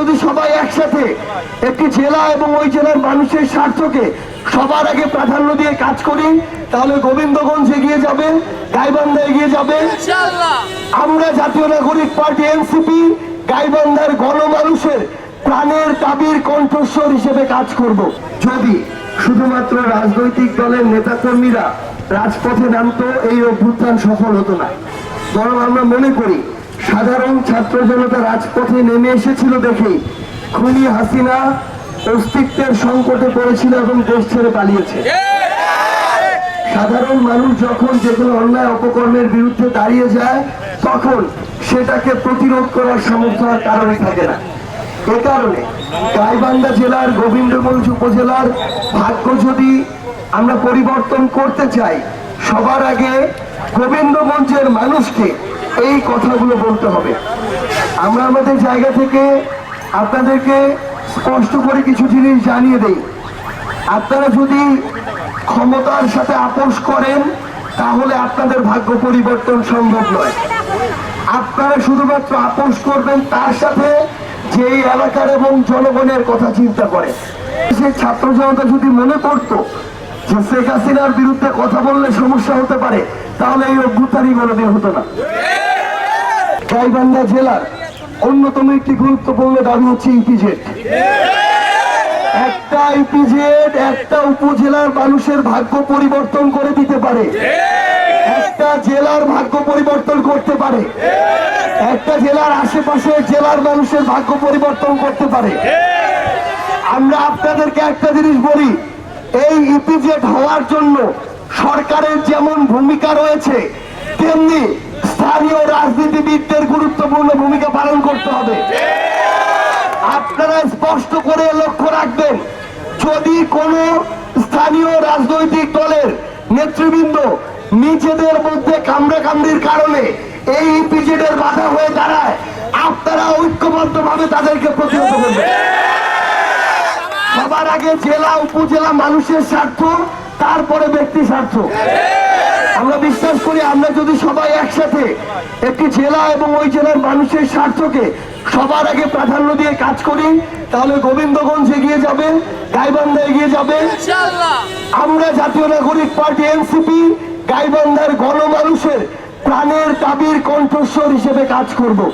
যদি সবাই একসাথে একটি জেলা এবং ওই জেলার মানুষের স্বার্থকে সবার আগে প্রাধান্য দিয়ে কাজ করি তাহলে গোবিন্দগঞ্জ এগিয়ে যাবে গাইবান্ধা এগিয়ে যাবে। আমরা জাতীয় নাগরিক পার্টি এনসিপি গাইবান্ধার গণমানুষের প্রাণের দাবির কণ্ঠস্বর হিসেবে কাজ করব। যদি শুধুমাত্র রাজনৈতিক দলের নেতাকর্মীরা রাজপথে নামতো এই অভ্যুত্থান সফল হতো না। বরং আমরা মনে করি সাধারণ ছাত্র জনতা রাজপথে নেমে এসেছিল দেখেই খুনি হাসিনা অস্তিত্বের সংকটে পড়েছিল এবং দেশ ছেড়ে পালিয়েছে। সাধারণ মানুষ যখন যেগুলো অন্যায় অপকর্মের বিরুদ্ধে দাঁড়িয়ে যায়, তখন সেটাকে প্রতিরোধ করার সামর্থ্য আর কারণে থাকে না। এ কারণে গাইবান্ধা জেলার গোবিন্দগঞ্জ উপজেলার ভাগ্য যদি আমরা পরিবর্তন করতে চাই, সবার আগে গোবিন্দগঞ্জের মানুষকে এই কথাগুলো বলতে হবে। আমরা আমাদের জায়গা থেকে আপনাদেরকে স্পষ্ট করে কিছু জিনিস জানিয়ে দেই। আপনারা যদি ক্ষমতার সাথে আপোষ করেন, তাহলে আপনাদের ভাগ্য পরিবর্তন সম্ভব নয়। আপনারা শুধুমাত্র আপোষ করবেন তার সাথে যে এলাকার এবং জনগণের কথা চিন্তা করে সে ছাত্র জনতা যদি মনে করতো যে শেখ হাসিনার বিরুদ্ধে কথা বললে সমস্যা হতে পারে, তাহলে এই অভ্যুত্থানই কোনোদিন হতো না। গাইবান্ধা জেলার অন্যতম একটি গুরুত্বপূর্ণ দাবি হচ্ছে ইপিজেড একটা ইপিজেড একটা উপজেলার মানুষের ভাগ্য পরিবর্তন করে দিতে পারে। একটা জেলার ভাগ্য পরিবর্তন করতে পারে। একটা জেলার আশেপাশে জেলার মানুষের ভাগ্য পরিবর্তন করতে পারে। আমরা আপনাদেরকে একটা জিনিস বলি, এই ইপিজেড হওয়ার জন্য সরকারের যেমন ভূমিকা রয়েছে, তেমনি স্থানীয় রাজনীতিবিদদের গুরুত্বপূর্ণ ভূমিকা পালন করতে হবে। আপনারা স্পষ্ট করে লক্ষ্য রাখবেন, যদি কোনো স্থানীয় রাজনৈতিক দলের নেতৃবৃন্দ নিজেদের মধ্যে কামড়া কামড়ির কারণে এই ইপিজেডের বাধা হয়ে দাঁড়ায়, আপনারা ঐক্যবদ্ধ ভাবে তাদেরকে প্রতিহত করবেন। সবার আগে জেলা, উপজেলা মানুষের স্বার্থ, তারপরে ব্যক্তি স্বার্থ। আমরা বিশ্বাস করি আমরা যদি সবাই একসাথে একটি জেলা এবং ওই জেলার মানুষের স্বার্থকে সবার আগে প্রাধান্য দিয়ে কাজ করি তাহলে গোবিন্দগঞ্জ এগিয়ে যাবে গাইবান্ধা এগিয়ে যাবে। আমরা জাতীয় নাগরিক পার্টি এনসিপি গাইবান্ধার গণমানুষের প্রাণের দাবির কণ্ঠস্বর হিসেবে কাজ করব।